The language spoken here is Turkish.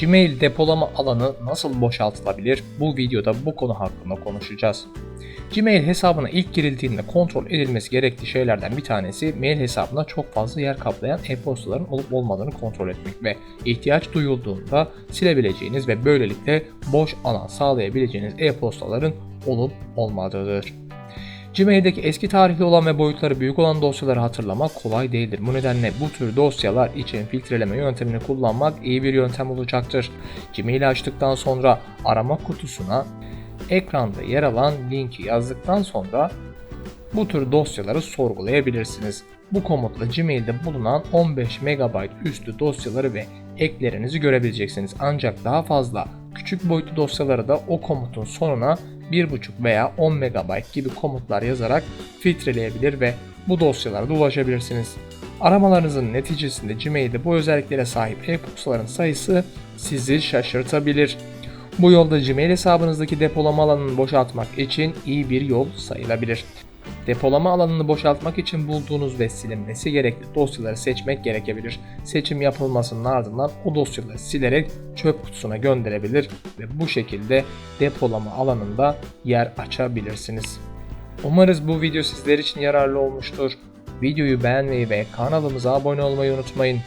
Gmail depolama alanı nasıl boşaltılabilir? Bu videoda bu konu hakkında konuşacağız. Gmail hesabına ilk girildiğinde kontrol edilmesi gerektiği şeylerden bir tanesi mail hesabına çok fazla yer kaplayan e-postaların olup olmadığını kontrol etmek ve ihtiyaç duyulduğunda silebileceğiniz ve böylelikle boş alan sağlayabileceğiniz e-postaların olup olmadığıdır. Gmail'deki eski tarihli olan ve boyutları büyük olan dosyaları hatırlamak kolay değildir. Bu nedenle bu tür dosyalar için filtreleme yöntemini kullanmak iyi bir yöntem olacaktır. Gmail'i açtıktan sonra arama kutusuna ekranda yer alan linki yazdıktan sonra bu tür dosyaları sorgulayabilirsiniz. Bu komutla Gmail'de bulunan 15 MB üstü dosyaları ve eklerinizi görebileceksiniz. Ancak daha fazla küçük boyutlu dosyaları da o komutun sonuna 1.5 veya 10 MB gibi komutlar yazarak filtreleyebilir ve bu dosyalara da ulaşabilirsiniz. Aramalarınızın neticesinde Gmail'de bu özelliklere sahip e-postaların sayısı sizi şaşırtabilir. Bu yolda Gmail hesabınızdaki depolama alanını boşaltmak için iyi bir yol sayılabilir. Depolama alanını boşaltmak için bulduğunuz ve silinmesi gerekli dosyaları seçmek gerekebilir. Seçim yapılmasının ardından o dosyaları silerek çöp kutusuna gönderebilir ve bu şekilde depolama alanında yer açabilirsiniz. Umarız bu video sizler için yararlı olmuştur. Videoyu beğenmeyi ve kanalımıza abone olmayı unutmayın.